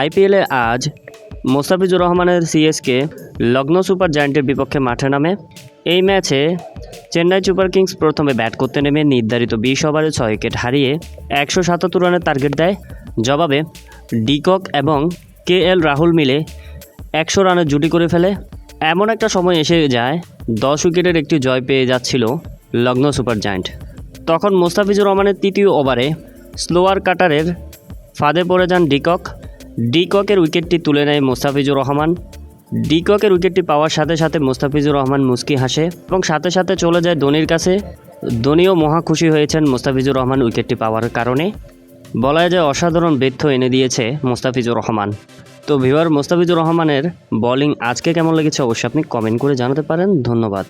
আইপিএলে আজ মোস্তাফিজুর রহমানের সিএসকে লগ্ন সুপার জায়ান্টের বিপক্ষে মাঠে নামে। এই ম্যাচে চেন্নাই সুপার কিংস প্রথমে ব্যাট করতে নেমে নির্ধারিত বিশ ওভারে ছয় উইকেট হারিয়ে একশো সাতাত্তর রানের টার্গেট দেয়। জবাবে ডিকক এবং কে এল রাহুল মিলে একশো রানের জুটি করে ফেলে। এমন একটা সময় এসে যায়, দশ উইকেটের একটি জয় পেয়ে যাচ্ছিল লগ্ন সুপার জায়ান্ট। তখন মোস্তাফিজুর রহমানের তৃতীয় ওভারে স্লোয়ার কাটারের ফাঁদে পড়ে যান ডিকক। ডিককের উইকেটটি তুলে নেয় মোস্তাফিজুর রহমান। ডিককের উইকেটটি পাওয়ার সাথে সাথে মোস্তাফিজুর রহমান মুস্কি হাসে এবং সাথে সাথে চলে যায় ধোনির কাছে। ধোনিও মহা খুশি হয়েছেন মোস্তাফিজুর রহমান উইকেটটি পাওয়ার কারণে। বলা যায় অসাধারণ ব্যর্থ এনে দিয়েছে মোস্তাফিজুর রহমান। তো ভিউয়ার, মোস্তাফিজুর রহমানের বোলিং আজকে কেমন লেগেছে অবশ্যই আপনি কমেন্ট করে জানাতে পারেন। ধন্যবাদ।